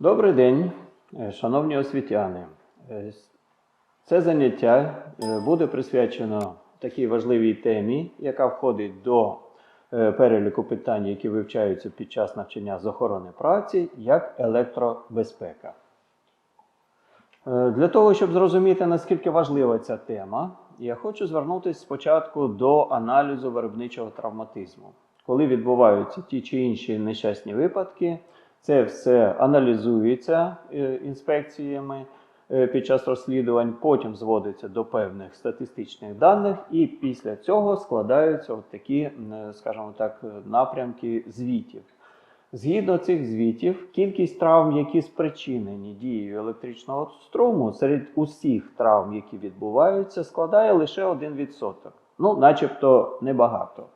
Добрий день, е, шановні освітяни. Е, Це заняття е, буде присвячено такій важливій темі, яка входить до переліку питань, які вивчаються під час навчання з охорони праці, як електробезпека. Для того, щоб зрозуміти, наскільки важлива ця тема, я хочу звернутися спочатку до аналізу виробничого травматизму. Коли відбуваються ті чи інші нещасні випадки, це все аналізується е, інспекціями е, під час розслідувань, потім зводиться до певних статистичних даних, і після цього складаються от такі, скажімо так, напрямки звітів. Згідно цих звітів, кількість травм, які спричинені дією електричного струму, серед усіх травм, які відбуваються, складає лише 1%. Ну, начебто небагато.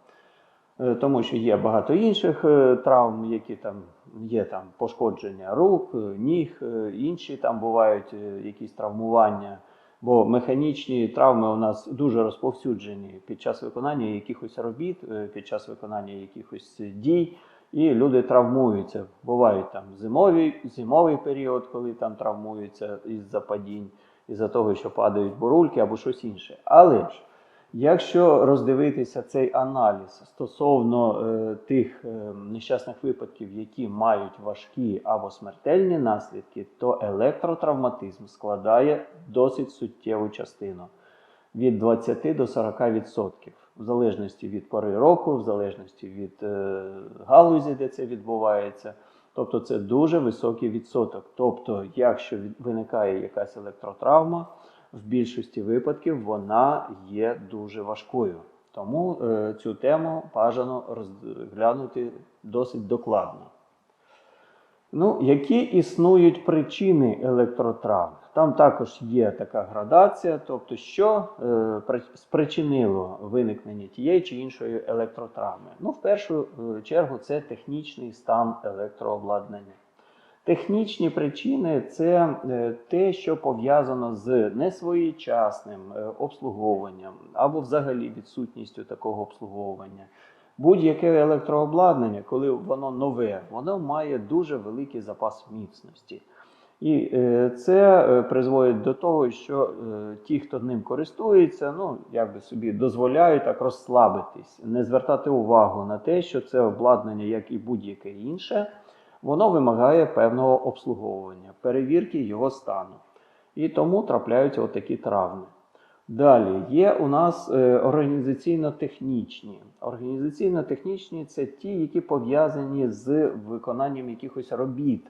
Е, Тому що є багато інших травм, які там є там пошкодження рук, е, ніг, е, інші там бувають е, якісь травмування. Бо механічні травми у нас дуже розповсюджені під час виконання якихось робіт, під час виконання якихось дій, і люди травмуються. Бувають там зимові, зимовий період, коли там травмуються із-за падінь, із-за того, що падають бурульки або щось інше. Але ж Якщо роздивитися цей аналіз стосовно е, тих е, нещасних випадків, які мають важкі або смертельні наслідки, то електротравматизм складає досить суттєву частину від 20 до 40%, в залежності від пори року, в залежності від е, галузі, де це відбувається. Тобто це дуже високий відсоток. Тобто, якщо виникає якась електротравма, в більшості випадків вона є дуже важкою. Тому е, цю тему бажано розглянути досить докладно. Ну, які існують причини електротравм? Там також є така градація, тобто, що е, спричинило виникнення тієї чи іншої електротравми. Ну, в першу е, чергу, це технічний стан електрообладнання. Технічні причини це е, те, що пов'язано з несвоєчасним е, обслуговуванням або взагалі відсутністю такого обслуговування. Будь-яке електрообладнання, коли воно нове, воно має дуже великий запас міцності. І е, це призводить до того, що ті, хто ним користується, ну якби собі дозволяють так розслабитись, не звертати увагу на те, що це обладнання, як і будь-яке інше, воно вимагає певного обслуговування, перевірки його стану. І тому трапляються отакі травми. Далі є у нас е, організаційно-технічні. Організаційно-технічні це ті, які пов'язані з виконанням якихось робіт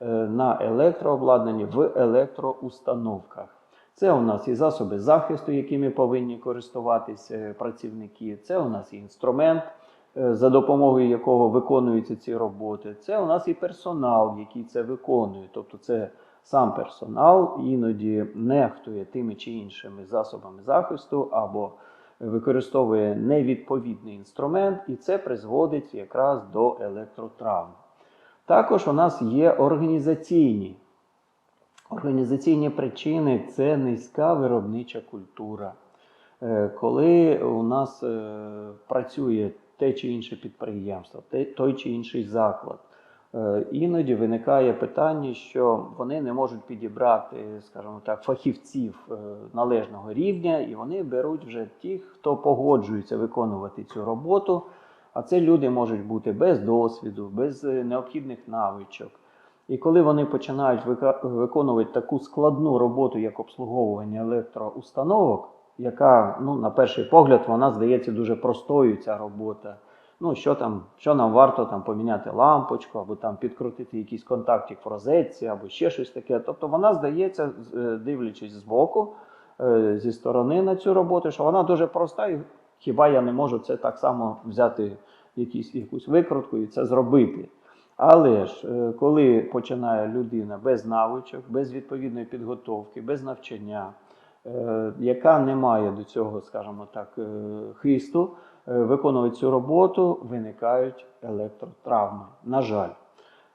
е, на електрообладнанні в електроустановках. Це у нас і засоби захисту, якими повинні користуватися працівники. Це у нас і інструмент, за допомогою якого виконуються ці роботи. Це у нас і персонал, який це виконує. Тобто це сам персонал іноді нехтує тими чи іншими засобами захисту або використовує невідповідний інструмент, і це призводить якраз до електротравм. Також у нас є організаційні. Організаційні причини це низька виробнича культура. Е, Коли у нас е, працює те чи інше підприємство, той чи інший заклад, е, іноді виникає питання, що вони не можуть підібрати, скажімо так, фахівців е, належного рівня, і вони беруть вже тих, хто погоджується виконувати цю роботу. А це люди можуть бути без досвіду, без е, необхідних навичок. І коли вони починають виконувати таку складну роботу, як обслуговування електроустановок, яка, ну, на перший погляд, вона здається дуже простою, ця робота. Ну, що там, що нам варто там поміняти лампочку, або там підкрутити якийсь контактик в розетці, або ще щось таке. Тобто вона здається, е, дивлячись збоку, е, зі сторони на цю роботу, що вона дуже проста, і хіба я не можу це так само взяти якісь, якусь викрутку і це зробити. Але ж е, коли починає людина без навичок, без відповідної підготовки, без навчання, яка не має до цього, скажімо так, е, хисту, е, виконувати цю роботу, виникають електротравми. На жаль.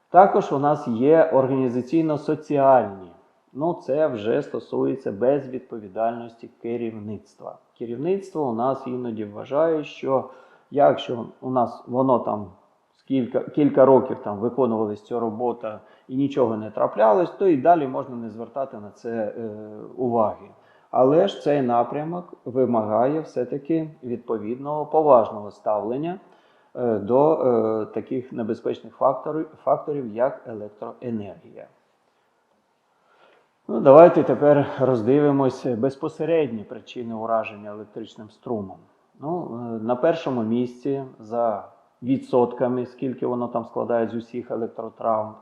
Також у нас є організаційно-соціальні. Ну, це вже стосується безвідповідальності керівництва. Керівництво у нас іноді вважає, що якщо у нас воно там кілька, кілька років там виконувалась ця робота і нічого не траплялось, то і далі можна не звертати на це е, уваги. Але ж цей напрямок вимагає все-таки відповідного поважного ставлення е, до е, таких небезпечних факторів, як електроенергія. Ну, давайте тепер роздивимось безпосередні причини ураження електричним струмом. Ну, е, на першому місці за відсотками, скільки воно там складає з усіх електротравм,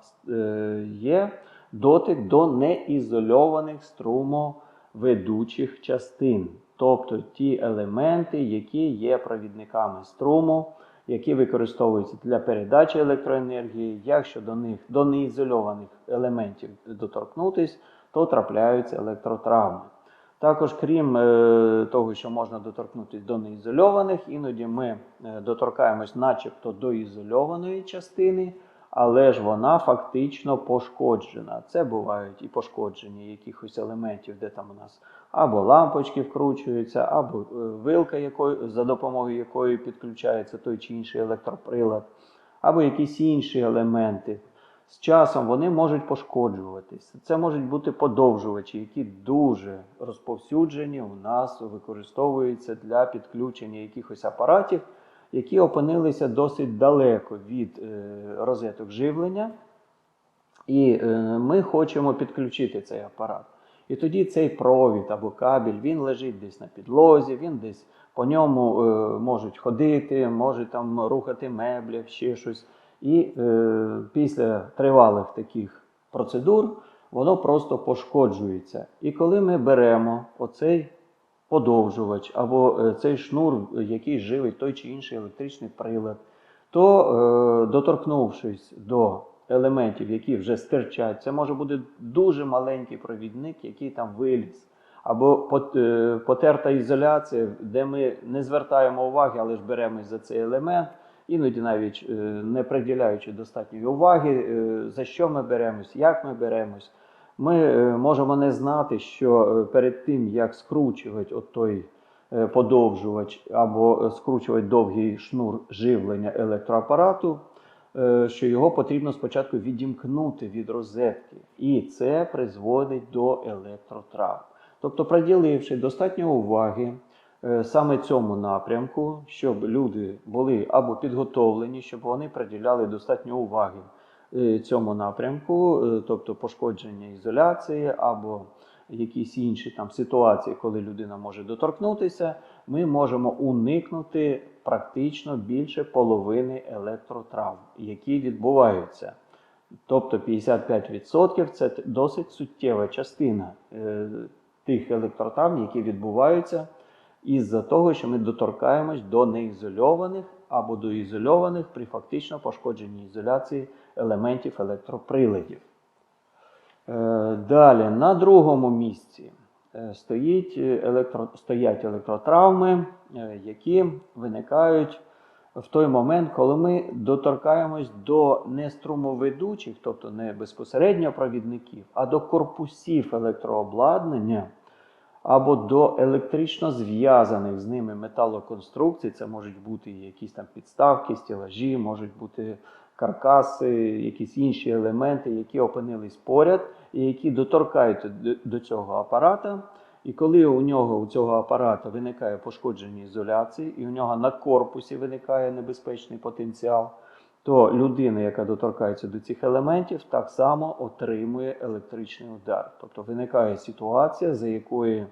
є дотик до неізольованих струмоведучих частин, тобто ті елементи, які є провідниками струму, які використовуються для передачі електроенергії. Якщо до них до неізольованих елементів доторкнутись, то трапляються електротравми. Також, крім е, того, що можна доторкнутися до неізольованих, іноді ми е, доторкаємось начебто до ізольованої частини, але ж вона фактично пошкоджена. Це бувають і пошкодження якихось елементів, де там у нас або лампочки вкручуються, або е, вилка, якою, за допомогою якої підключається той чи інший електроприлад, або якісь інші елементи. З часом вони можуть пошкоджуватися. Це можуть бути подовжувачі, які дуже розповсюджені у нас використовуються для підключення якихось апаратів, які опинилися досить далеко від е, розеток живлення. І е, ми хочемо підключити цей апарат. І тоді цей провід або кабель він лежить десь на підлозі, він десь по ньому е, можуть ходити, можуть там рухати меблі, ще щось. І після тривалих таких процедур воно просто пошкоджується. І коли ми беремо оцей подовжувач або е, цей шнур, який живить той чи інший електричний прилад, то е, доторкнувшись до елементів, які вже стирчать, це може бути дуже маленький провідник, який там виліз. Або е, потерта ізоляція, де ми не звертаємо уваги, але ж беремось за цей елемент іноді навіть не приділяючи достатньої уваги, за що ми беремось, як ми беремось. Ми е, можемо не знати, що е, перед тим, як скручувати от той е, подовжувач або скручувати довгий шнур живлення електроапарату, що його потрібно спочатку відімкнути від розетки. І це призводить до електротравм. Тобто, приділивши достатньо уваги, саме цьому напрямку, щоб люди були або підготовлені, щоб вони приділяли достатньо уваги цьому напрямку, е, тобто пошкодження ізоляції або якісь інші там ситуації, коли людина може доторкнутися, ми можемо уникнути практично більше половини електротравм, які відбуваються. Тобто 55% це досить суттєва частина е, тих електротравм, які відбуваються із-за того, що ми доторкаємось до неізольованих або до ізольованих при фактично пошкодженій ізоляції елементів електроприладів. Е, Далі, на другому місці е, електро, стоять електротравми, е, які виникають в той момент, коли ми доторкаємось до не струмоведучих, тобто не безпосередньо провідників, а до корпусів електрообладнання або до електрично зв'язаних з ними металоконструкцій. Це можуть бути якісь там підставки, стілажі, можуть бути каркаси, якісь інші елементи, які опинились поряд і які доторкаються до- цього апарата. І коли у нього у цього апарата виникає пошкодження ізоляції, і у нього на корпусі виникає небезпечний потенціал, то людина, яка доторкається до цих елементів, так само отримує електричний удар. Тобто виникає ситуація, за якої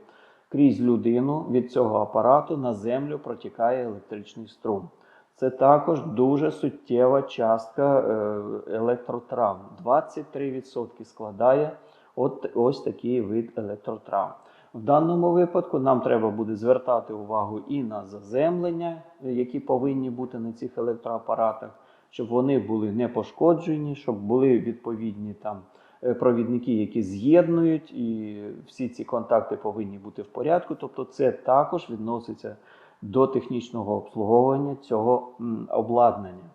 крізь людину від цього апарату на землю протікає електричний струм. Це також дуже суттєва частка е, електротравм. 23% складає от ось такий вид електротравм. В даному випадку нам треба буде звертати увагу і на заземлення, які повинні бути на цих електроапаратах, щоб вони були не пошкоджені, щоб були відповідні там е, провідники, які з'єднують, і всі ці контакти повинні бути в порядку. Тобто, це також відноситься до технічного обслуговування цього обладнання.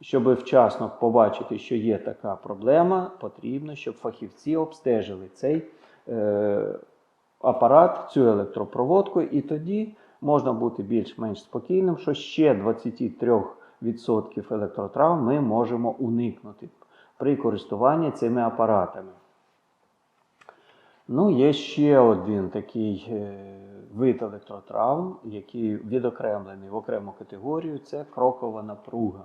Щоб вчасно побачити, що є така проблема, потрібно, щоб фахівці обстежили цей е, апарат, цю електропроводку, і тоді можна бути більш-менш спокійним, що ще відсотків електротравм ми можемо уникнути при користуванні цими апаратами. Ну, є ще один такий е, вид електротравм, який відокремлений в окрему категорію це крокова напруга.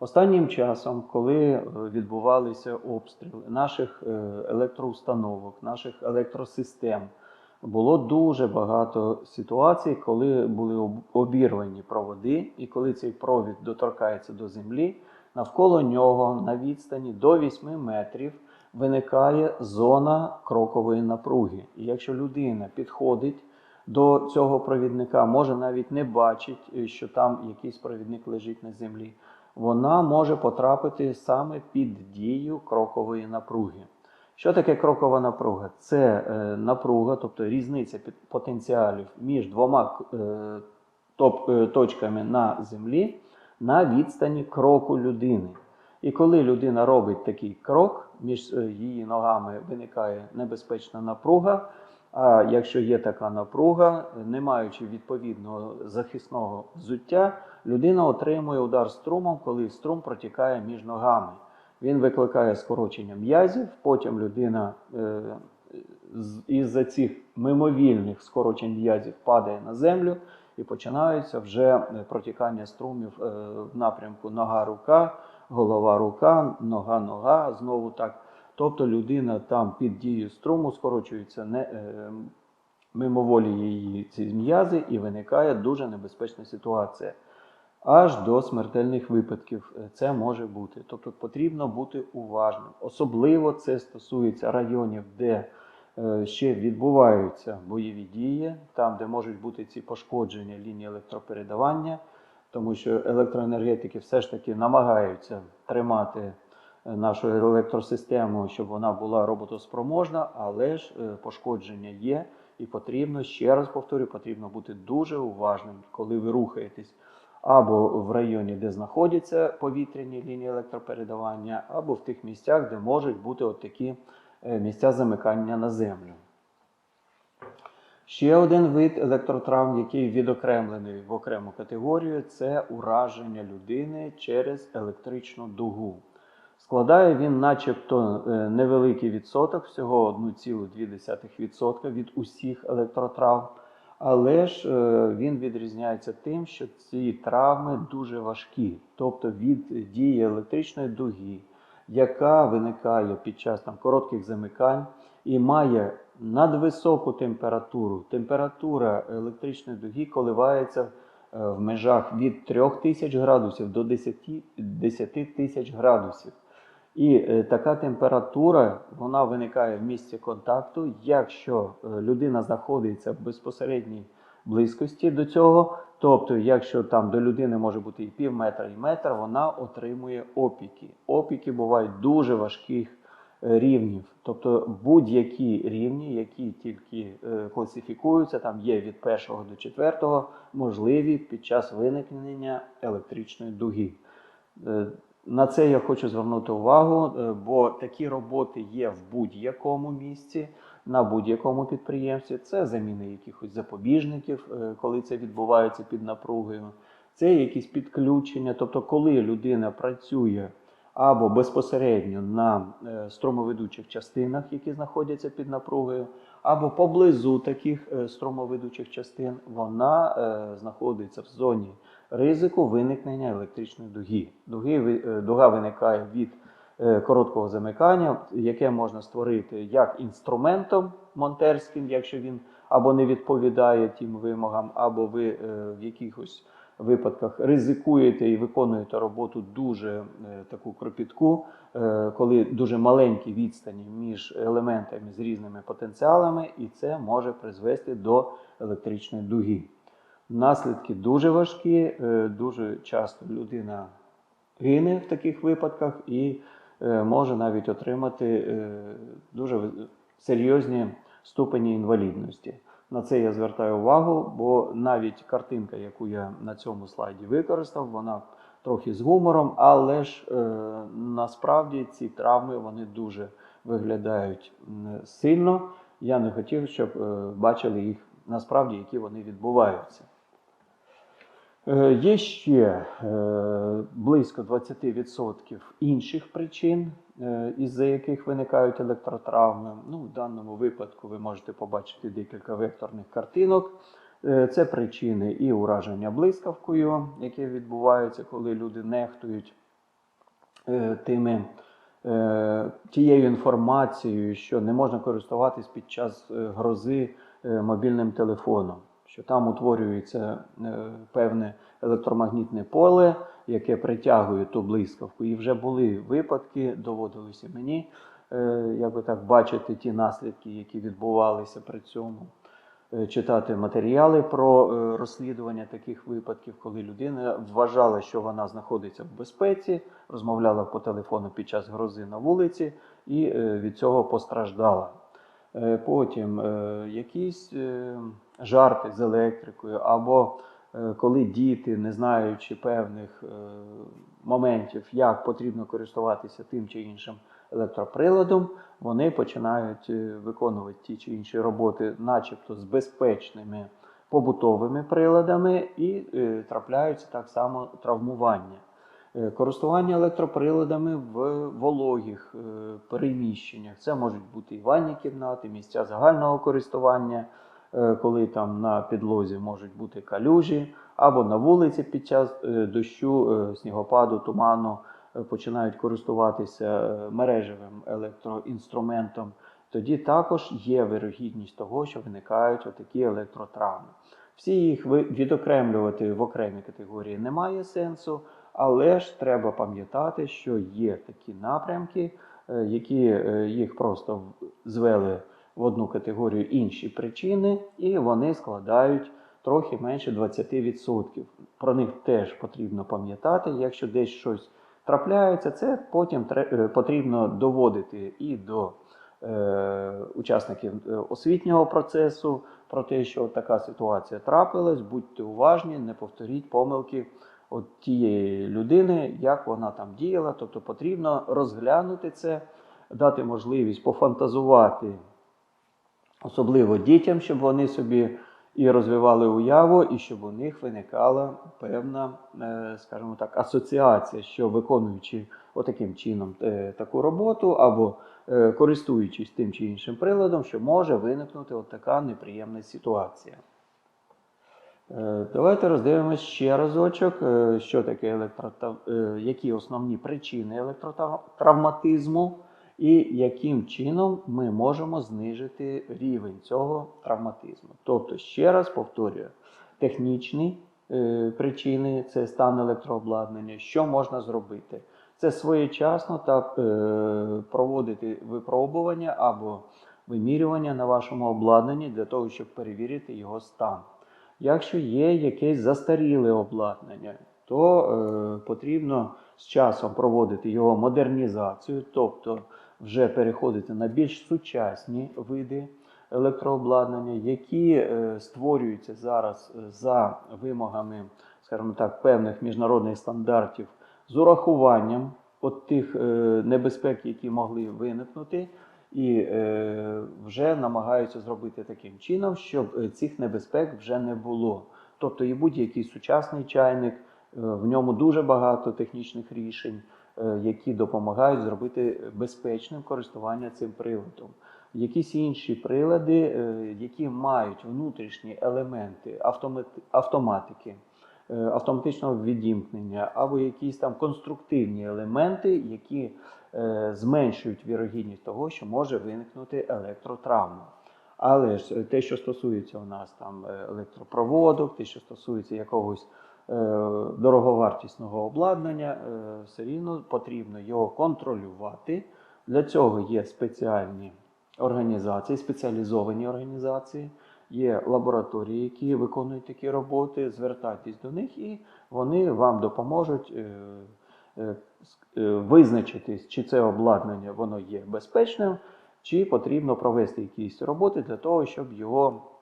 Останнім часом, коли е, відбувалися обстріли наших е, електроустановок, наших електросистем, було дуже багато ситуацій, коли були обірвані проводи, і коли цей провід доторкається до землі, навколо нього на відстані до 8 метрів виникає зона крокової напруги. І якщо людина підходить до цього провідника, може навіть не бачить, е, що там якийсь провідник лежить на землі, вона може потрапити саме під дію крокової напруги. Що таке крокова напруга? Це е, напруга, тобто різниця потенціалів між двома е, топ, е, точками на землі на відстані кроку людини. І коли людина робить такий крок, між е, її ногами виникає небезпечна напруга. А якщо є така напруга, не маючи відповідного захисного взуття, людина отримує удар струмом, коли струм протікає між ногами. Він викликає скорочення м'язів, потім людина е, із-за цих мимовільних скорочень м'язів падає на землю і починаються вже протікання струмів е, в напрямку нога-рука, голова-рука, нога-нога, знову так. Тобто людина там під дією струму скорочується не, е, мимоволі її ці м'язи і виникає дуже небезпечна ситуація. Аж до смертельних випадків е, це може бути. Тобто потрібно бути уважним. Особливо це стосується районів, де е, ще відбуваються бойові дії, там, де можуть бути ці пошкодження лінії електропередавання, тому що електроенергетики все ж таки намагаються тримати нашу електросистему, щоб вона була роботоспроможна, але ж е, пошкодження є, і потрібно, ще раз повторю, потрібно бути дуже уважним, коли ви рухаєтесь або в районі, де знаходяться повітряні лінії електропередавання, або в тих місцях, де можуть бути от такі е, місця замикання на землю. Ще один вид електротравм, який відокремлений в окрему категорію, це ураження людини через електричну дугу. Складає він, начебто, е, невеликий відсоток, всього 1,2% від усіх електротравм. Але ж е, він відрізняється тим, що ці травми дуже важкі, тобто від дії електричної дуги, яка виникає під час там, коротких замикань і має надвисоку температуру. Температура електричної дуги коливається е, в межах від 3000 градусів до 10 10 тисяч градусів. І е, така температура вона виникає в місці контакту, якщо е, людина знаходиться в безпосередній близькості до цього. Тобто, якщо там до людини може бути і пів метра, і метр, вона отримує опіки. Опіки бувають дуже важких е, рівнів. Тобто будь-які рівні, які тільки класифікуються, там є від першого до четвертого, можливі під час виникнення електричної дуги. На це я хочу звернути увагу, е, бо такі роботи є в будь-якому місці, на будь-якому підприємстві. Це заміна якихось запобіжників, е, коли це відбувається під напругою. Це якісь підключення. Тобто, коли людина працює або безпосередньо на е, струмоведучих частинах, які знаходяться під напругою, або поблизу таких струмоведучих частин, вона знаходиться в зоні ризику виникнення електричної дуги. Дуги е, дуга виникає від е, короткого замикання, яке можна створити як інструментом монтерським, якщо він або не відповідає тим вимогам, або ви е, в якихось випадках ризикуєте і виконуєте роботу дуже таку кропітку, коли дуже маленькі відстані між елементами з різними потенціалами, і це може призвести до електричної дуги. Наслідки дуже важкі, е, дуже часто людина гине в таких випадках і е, може навіть отримати е, дуже серйозні ступені інвалідності. На це я звертаю увагу, бо навіть картинка, яку я на цьому слайді використав, вона трохи з гумором, але ж насправді ці травми вони дуже виглядають сильно. Я не хотів, щоб бачили їх насправді, які вони відбуваються. Е, Є ще е, близько 20% інших причин, е, із-за яких виникають електротравми. Ну, в даному випадку ви можете побачити декілька векторних картинок. Це причини і ураження блискавкою, яке відбувається, коли люди нехтують тими, тією інформацією, що не можна користуватись під час грози мобільним телефоном, що там утворюється е, певне електромагнітне поле, яке притягує ту блискавку. І вже були випадки, доводилося мені е, як так бачити ті наслідки, які відбувалися при цьому е, читати матеріали про розслідування таких випадків, коли людина вважала, що вона знаходиться в безпеці, розмовляла по телефону під час грози на вулиці і від цього постраждала. Потім якісь жарти з електрикою, або е, коли діти, не знаючи певних е, моментів, як потрібно користуватися тим чи іншим електроприладом, вони починають е, виконувати ті чи інші роботи, начебто з безпечними побутовими приладами, і трапляються так само травмування. Користування електроприладами в вологих переміщеннях. Це можуть бути і ванні кімнати, місця загального користування, коли там на підлозі можуть бути калюжі, або на вулиці під час е, дощу, е, снігопаду, туману е, починають користуватися е, мережевим електроінструментом. Тоді також є вирогідність того, що виникають отакі електротравми. Всі їх відокремлювати в окремі категорії немає сенсу, але ж треба пам'ятати, що є такі напрямки, е, які е, їх просто звели в одну категорію інші причини, і вони складають трохи менше 20%. Про них теж потрібно пам'ятати. Якщо десь щось трапляється, це потім е, потрібно доводити і до е, учасників е, освітнього процесу про те, що така ситуація трапилась, будьте уважні, не повторіть помилки от тієї людини, як вона там діяла. Тобто потрібно розглянути це, дати можливість пофантазувати, особливо дітям, щоб вони собі і розвивали уяву, і щоб у них виникала певна, е, скажімо так, асоціація, що виконуючи отаким чином е, таку роботу або е, користуючись тим чи іншим приладом, що може виникнути от така неприємна ситуація. Давайте роздивимось ще разочок, що таке електротав... які основні причини електротравматизму і яким чином ми можемо знижити рівень цього травматизму. Тобто, ще раз повторюю, технічні е, причини це стан електрообладнання, що можна зробити. Це своєчасно та е, проводити випробування або вимірювання на вашому обладнанні для того, щоб перевірити його стан. Якщо є якесь застаріле обладнання, то е, потрібно з часом проводити його модернізацію, тобто вже переходити на більш сучасні види електрообладнання, які е, створюються зараз е, за вимогами, скажімо так, певних міжнародних стандартів з урахуванням от тих е, небезпек, які могли виникнути і вже намагаються зробити таким чином, щоб цих небезпек вже не було. Тобто і будь-який сучасний чайник, в ньому дуже багато технічних рішень, які допомагають зробити безпечним користування цим приладом. Якісь інші прилади, е, які мають внутрішні елементи автоматики, е, автоматичного відімкнення, або якісь там конструктивні елементи, які е, зменшують вірогідність того, що може виникнути електротравма. Але ж е, те, що стосується у нас там е, електропроводок, те, що стосується якогось е, дороговартісного обладнання, е, все рівно потрібно його контролювати. Для цього є спеціальні організації, спеціалізовані організації, є лабораторії, які виконують такі роботи. Звертайтесь до них, і вони вам допоможуть е, е, е, визначитись, чи це обладнання воно є безпечним, чи потрібно провести якісь роботи для того, щоб його е,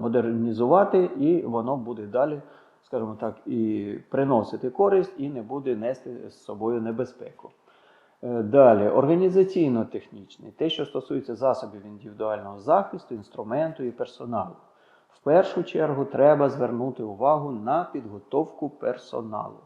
модернізувати, і воно буде далі, скажімо так, і приносити користь, і не буде нести з собою небезпеку. Е, Далі, організаційно-технічний, те, що стосується засобів індивідуального захисту, інструменту і персоналу. В першу чергу треба звернути увагу на підготовку персоналу.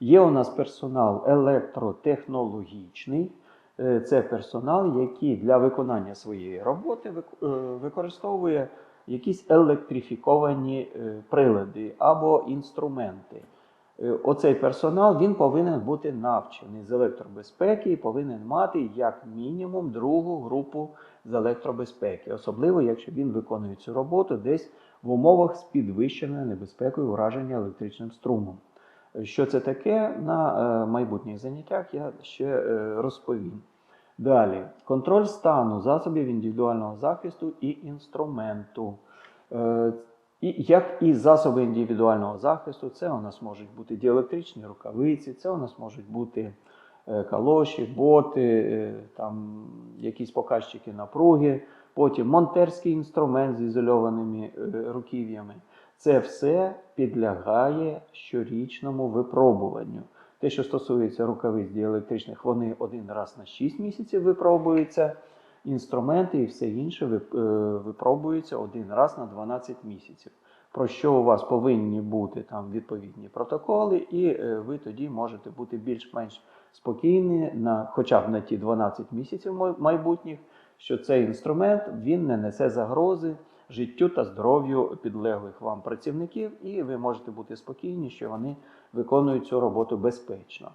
Є у нас персонал електротехнологічний. Е, Це персонал, який для виконання своєї роботи е, використовує якісь електрифіковані е, прилади або інструменти. Е, Оцей персонал він повинен бути навчений з електробезпеки і повинен мати як мінімум другу групу з електробезпеки, особливо якщо він виконує цю роботу десь в умовах з підвищеною небезпекою ураження електричним струмом. Е, Що це таке на майбутніх заняттях, я ще розповім. Далі, контроль стану засобів індивідуального захисту і інструменту. Е, І як і засоби індивідуального захисту, це у нас можуть бути діелектричні рукавиці, це у нас можуть бути е, калоші, боти, е, там якісь показчики напруги, потім монтерський інструмент з ізольованими руків'ями. Це все підлягає щорічному випробуванню. Те, що стосується рукавиць діелектричних, вони один раз на 6 місяців випробуються. Інструменти і все інше е, випробуються один раз на 12 місяців. Про що у вас повинні бути там відповідні протоколи, і е, ви тоді можете бути більш-менш спокійні на хоча б на ті 12 місяців майбутніх, що цей інструмент він не несе загрози життю та здоров'ю підлеглих вам працівників, і ви можете бути спокійні, що вони виконують цю роботу безпечно.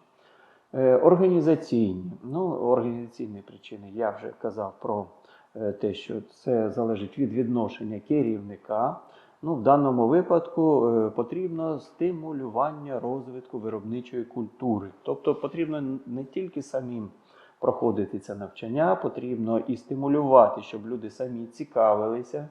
Е, Організаційні, ну, організаційні причини, я вже казав про е, те, що це залежить від відношення керівника. Ну, в даному випадку е, потрібно стимулювання розвитку виробничої культури. Тобто потрібно не тільки самим проходити це навчання, потрібно і стимулювати, щоб люди самі цікавилися.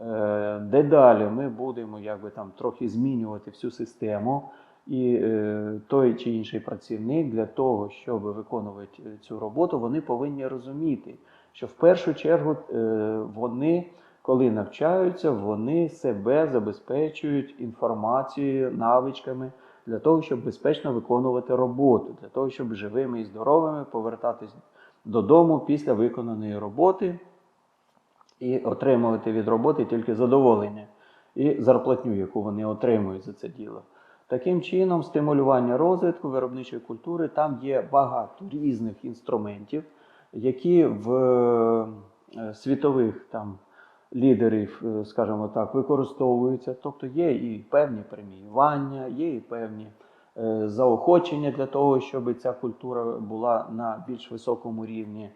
Е, Дедалі ми будемо якби, там, трохи змінювати всю систему. І е, той чи інший працівник для того, щоб виконувати е, цю роботу, вони повинні розуміти, що в першу чергу е, вони, коли навчаються, вони себе забезпечують інформацією, навичками для того, щоб безпечно виконувати роботу, для того, щоб живими і здоровими повертатись додому після виконаної роботи і отримувати від роботи тільки задоволення і зарплатню, яку вони отримують за це діло. Таким чином, стимулювання розвитку виробничої культури, там є багато різних інструментів, які в е, світових там лідерів, е, скажімо так, використовуються. Тобто є і певні преміювання, є і певні е, заохочення для того, щоб ця культура була на більш високому рівні.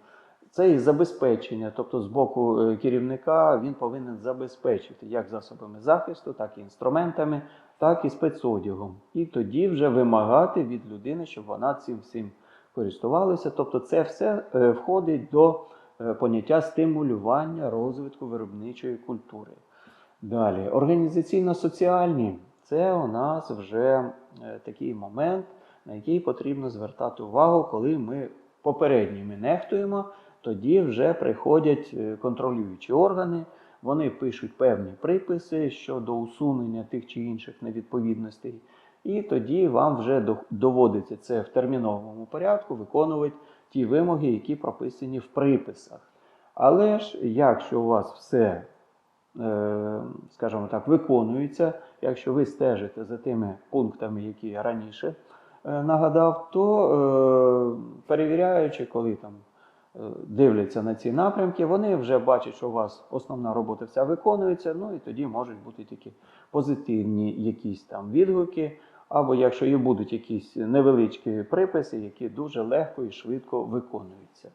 Це і забезпечення, тобто з боку е, керівника він повинен забезпечити як засобами захисту, так і інструментами, так і спецодягом. І тоді вже вимагати від людини, щоб вона цим всім користувалася. Тобто, це все е, входить до е, поняття стимулювання розвитку виробничої культури. Далі, організаційно-соціальні це у нас вже такий момент, на який потрібно звертати увагу, коли ми попередніми нехтуємо, тоді вже приходять е, контролюючі органи, вони пишуть певні приписи щодо усунення тих чи інших невідповідностей, і тоді вам вже доводиться це в терміновому порядку виконувати ті вимоги, які прописані в приписах. Але ж якщо у вас все е, скажімо так, виконується, якщо ви стежите за тими пунктами, які я раніше е, нагадав, то перевіряючи, коли там дивляться на ці напрямки, вони вже бачать, що у вас основна робота вся виконується, ну і тоді можуть бути тільки позитивні якісь там відгуки, або якщо і будуть якісь невеличкі приписи, які дуже легко і швидко виконуються.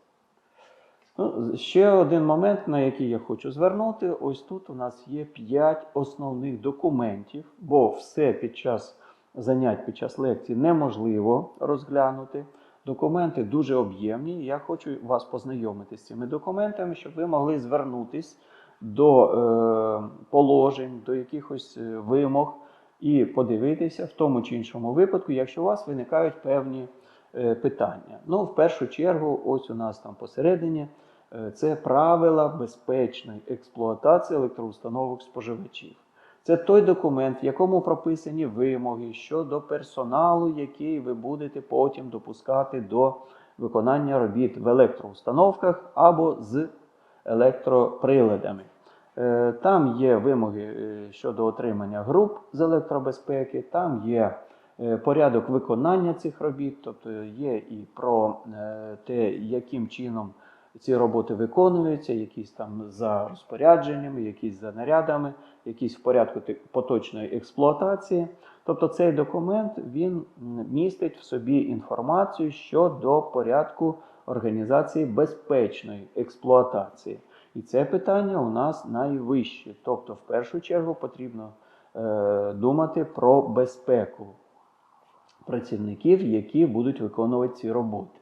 Ну, ще один момент, на який я хочу звернути. Ось тут у нас є 5 основних документів, бо все під час занять, під час лекцій неможливо розглянути. Документи дуже об'ємні. Я хочу вас познайомити з цими документами, щоб ви могли звернутись до е, положень, до якихось е, вимог і подивитися в тому чи іншому випадку, якщо у вас виникають певні е, питання. Ну, в першу чергу, ось у нас там посередині е, це правила безпечної експлуатації електроустановок споживачів. Це той документ, в якому прописані вимоги щодо персоналу, який ви будете потім допускати до виконання робіт в електроустановках або з електроприладами. Е, Там є вимоги е, щодо отримання груп з електробезпеки, там є е, порядок виконання цих робіт, тобто є і про те, яким чином ці роботи виконуються, якісь там за розпорядженнями, якісь за нарядами, якісь в порядку поточної експлуатації. Тобто цей документ він містить в собі інформацію щодо порядку організації безпечної експлуатації. І це питання у нас найвище. Тобто, в першу чергу потрібно е, думати про безпеку працівників, які будуть виконувати ці роботи.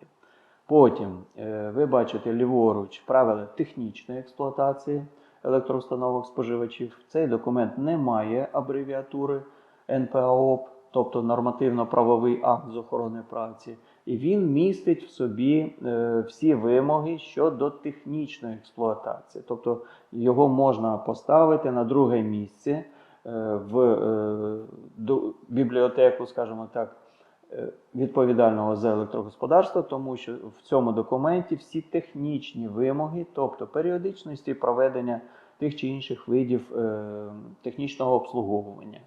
Потім е, ви бачите ліворуч правила технічної експлуатації електроустановок споживачів. Цей документ не має абревіатури НПАОП, тобто нормативно-правовий акт з охорони праці, і він містить в собі е, всі вимоги щодо технічної експлуатації. Тобто його можна поставити на друге місце е, в бібліотеку, скажімо так, відповідального за електрогосподарство, тому що в цьому документі всі технічні вимоги, тобто періодичності проведення тих чи інших видів е, технічного обслуговування.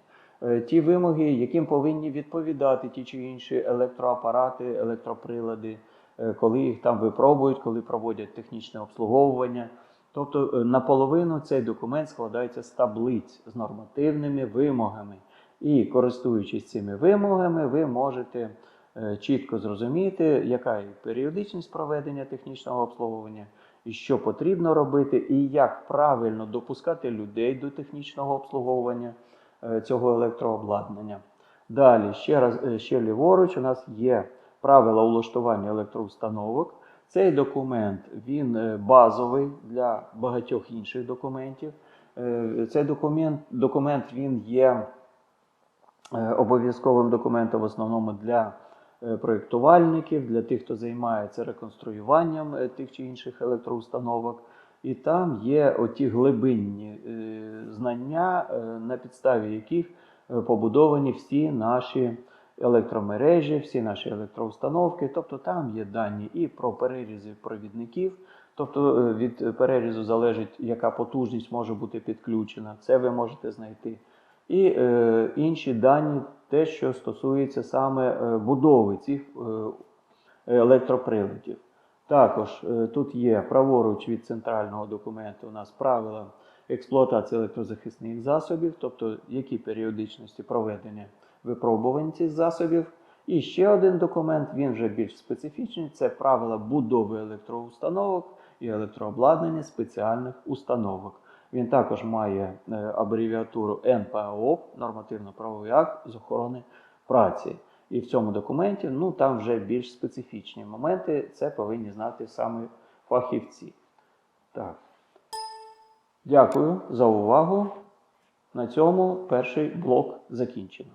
Е, Ті вимоги, яким повинні відповідати ті чи інші електроапарати, електроприлади, е, коли їх там випробують, коли проводять технічне обслуговування. Тобто е, наполовину цей документ складається з таблиць з нормативними вимогами. І користуючись цими вимогами, ви можете е, чітко зрозуміти, яка періодичність проведення технічного обслуговування, що потрібно робити, і як правильно допускати людей до технічного обслуговування е, цього електрообладнання. Далі, ще раз, е, ще ліворуч, у нас є правила улаштування електроустановок. Цей документ він базовий для багатьох інших документів. Цей документ, документ він є обов'язковим документом в основному для е, проєктувальників, для тих, хто займається реконструюванням е, тих чи інших електроустановок. І там є оті глибинні е, знання, е, на підставі яких е, побудовані всі наші електромережі, всі наші електроустановки. Тобто там є дані і про перерізи провідників, тобто е, від перерізу залежить, яка потужність може бути підключена. Це ви можете знайти. І е, інші дані, те, що стосується саме е, будови цих е, електроприладів. Також е, тут є праворуч від центрального документу у нас правила експлуатації електрозахисних засобів, тобто які періодичності проведення випробувань цих засобів. І ще один документ, він вже більш специфічний, це правила будови електроустановок і електрообладнання спеціальних установок. Він також має е, абревіатуру НПО, нормативно-правовий акт з охорони праці. І в цьому документі ну, там вже більш специфічні моменти, це повинні знати саме фахівці. Так. Дякую за увагу. На цьому перший блок закінчено.